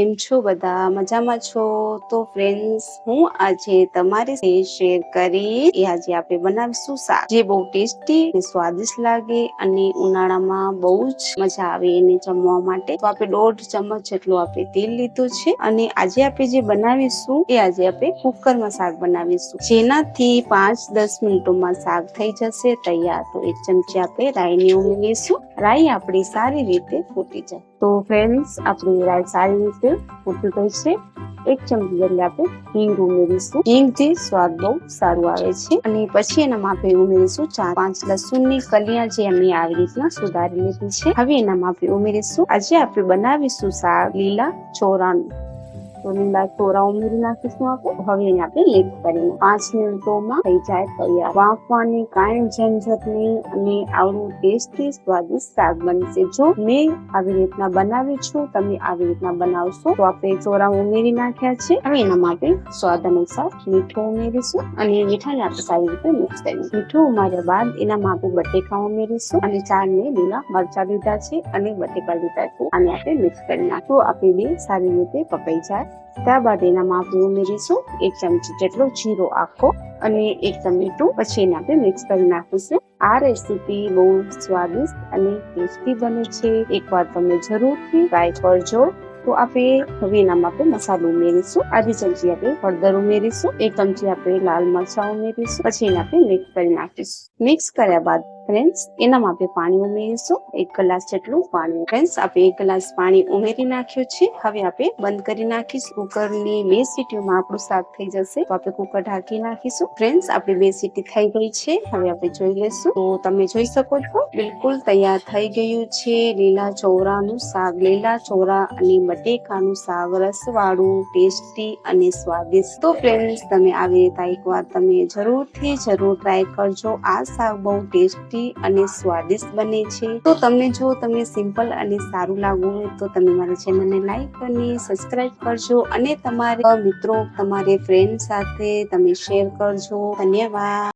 કેમ છો બધા? મજામાં છો? તો ફ્રેન્ડ્સ હું આજે તમારી શેર કરી એ આજે આપણે બનાવીશું શાક. જે બહુ ટેસ્ટી અને સ્વાદિષ્ટ લાગે અને ઉનાળામાં બહુ જ મજા આવે એને જમવા માટે. તો આપણે દોઢ ચમચ જેટલું આપણે તેલ લીધું છે અને આજે આપણે જે બનાવીશું એ આજે આપણે કુકરમાં શાક બનાવીશું. જેનાથી પાંચ દસ મિનિટોમાં શાક થઈ જશે તૈયાર. તો એક ચમચી આપણે રાઈની ઉમેરીશું. રાઈ આપણી સારી રીતે ફૂટી જાય. તો ફ્રેન્ડ્સ આપણી રાઈ સારી રીતે ફૂટી ગઈ છે. એક ચમચી જેટલી આપણે હિંગ ઉમેરીશું. હિંગથી સ્વાદ બહુ સારું આવે છે. અને પછી એનામાં આપણે ઉમેરીશું ચાર પાંચ લસુણની કલિયા જે અમે આવી રીતના સુધારી લીધી છે. હવે એનામાં આપણે ઉમેરીશું. આજે આપણે બનાવીશું શાક લીલા ચોરાનું તો લીલા ચોરા ઉમેરી નાખીશું આપણે હવે એને આપણે લેપ કરીને પાંચ મિનિટોમાં થઈ જાય તૈયાર. વાફવાની કાંઈ ઝંઝટ નહીં અને આવડું ટેસ્ટી સ્વાદિષ્ટ શાક બનશે. જો મેં આવી રીતના બનાવી છું, તમે આવી રીતના બનાવશો, તો આપણે ચોરા ઉમેરી નાખ્યા છે. હવે એના માટે સ્વાદ અનુસાર મીઠું ઉમેરીશું અને મીઠાને આપણે સારી રીતે મિક્સ કરીશું. મીઠું ઉમેર્યા બાદ એનામાં આપણે બટેકા ઉમેરીશું અને ચાર ને લીલા મરચા લીધા છે અને બટેકા લીધા છે. અને આપણે મિક્સ કરી નાખશું. આપણે બે સારી રીતે પકાઈ જાય. ત્યારબાદ એનામાં આપણે ઉમેરીશું. એક ચમચી જેટલો જીરો આખો અને એક ટમેટું પછી એને આપણે મિક્સ કરી નાખીશું. આ રેસીપી બહુ સ્વાદિષ્ટ અને ટેસ્ટી બને છે. એકવાર તમે જરૂરથી ટ્રાય કરજો. તો આપણે હવે એનામાં આપણે મસાલો ઉમેરીશું. આધી ચમચી આપણે હળદર ઉમેરીશું. એક ચમચી આપણે લાલ મરચાં ઉમેરીશું. પછી એને આપણે મિક્સ કરી નાખીશું. મિક્સ કર્યા બાદ ફ્રેન્ડ્સ એનામાં આપણે પાણી ઉમેરીશું. એક ગ્લાસ જેટલું પાણી. ફ્રેન્ડ્સ આપણે એક ગ્લાસ પાણી ઉમેરી નાખ્યું છે. હવે આપણે બંધ કરી નાખીશું. કુકરની બે સીટીઓમાં આપણું શાક થઈ જશે. તો આપણે કુકર ઢાંકી નાખીશું. ફ્રેન્ડ્સ આપણી બે સીટી થઈ ગઈ છે. હવે આપણે જોઈ લેશું તો તમે જોઈ શકો છો, બિલકુલ તૈયાર થઈ ગયું છે. લીલા ચોરાનું શાક, લીલા ચોરા અને બટેકાનું શાક, રસવાળું, ટેસ્ટી અને સ્વાદિષ્ટ. તો ફ્રેન્ડ્સ તમે આવી રીતે એકવાર તમે જરૂરથી, જરૂર ટ્રાય કરજો. આ શાક બહુ ટેસ્ટી અને સ્વાદિષ્ટ બને છે. તો તમને જો તમને સિમ્પલ અને સારું લાગવું હોય તો તમે મારા ચેનલને લાઈક અને સબસ્ક્રાઈબ કરજો અને તમારા મિત્રો, તમારે ફ્રેન્ડ સાથે તમે શેર કરજો. ધન્યવાદ.